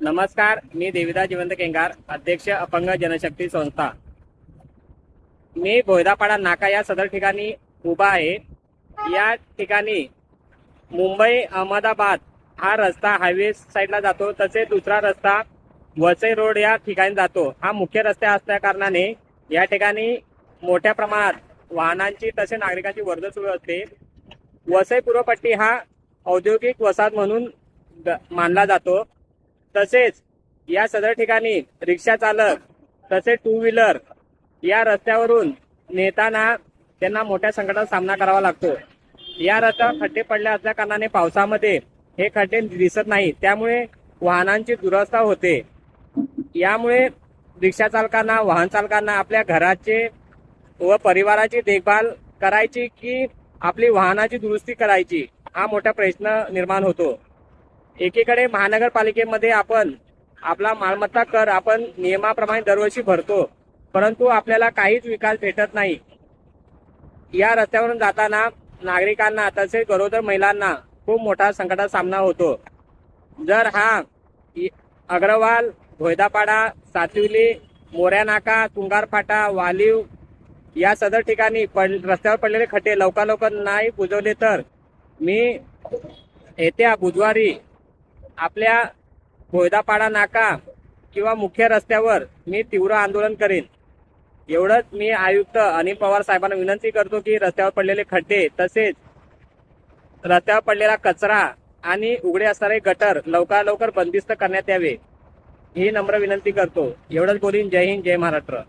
नमस्कार मी देविदा जिवंत केंगार अध्यक्ष अपंग जनशक्ती संस्था. मी भोयदापाडा नाका या सदर ठिकाणी उभा आहे. या ठिकाणी मुंबई अहमदाबाद हा रस्ता हायवे साईडला जातो तसेच दुसरा रस्ता वसई रोड या ठिकाणी जातो. हा मुख्य रस्ते असल्या कारणाने या ठिकाणी मोठ्या प्रमाणात वाहनांची तसे नागरिकांची वर्दळ सुरू असते. वसई पूर्वपट्टी हा औद्योगिक वसाहत म्हणून मानला जातो. तसेच या सदर ठिकाणी रिक्षा चालक तसेच टू व्हीलर या रस्त्यावरून नेताना त्यांना मोठ्या संकटाचा सामना करावा लागतो. या रस्त्यावर खड्डे पडले असल्या कारणाने पावसामध्ये हे खड्डे दिसत नाही त्यामुळे वाहनांची दुरवस्था होते. यामुळे रिक्षा चालकांना वाहन चालकांना आपल्या घराचे व परिवाराची देखभाल करायची की आपली वाहनाची दुरुस्ती करायची हा मोठा प्रश्न निर्माण होतो. एकीकडे महानगरपालिकेमध्ये आपण आपला मालमत्ता कर आपण नियमाप्रमाणे दरवर्षी भरतो परंतु आपल्याला काहीच विकास भेटत नाही. या रस्त्यावरून जाताना नागरिकांना तसेच गरोदर महिलांना खूप मोठा संकटाचा सामना होतो. जर हा इ- अग्रवाल भोयदापाडा सातिवली मोऱ्यानाका तुंगारफाटा वालीव या सदर ठिकाणी पड रस्त्यावर पडलेले खड्डे लवकर लवकर नाही बुजवले तर मी येत्या बुधवारी आपल्या भोयदापाडा नाका किंवा मुख्य रस्त्यावर मी तीव्र आंदोलन करेन. एवढंच मी आयुक्त अनिल पवार साहेबांना विनंती करतो की रस्त्यावर पडलेले खड्डे तसेच रस्त्यावर पडलेला कचरा आणि उघडे असणारे गटर लवकर लवकर बंदिस्त करण्यात यावे. ही नम्र विनंती करतो. एवढंच बोलीन. जय हिंद जय महाराष्ट्र.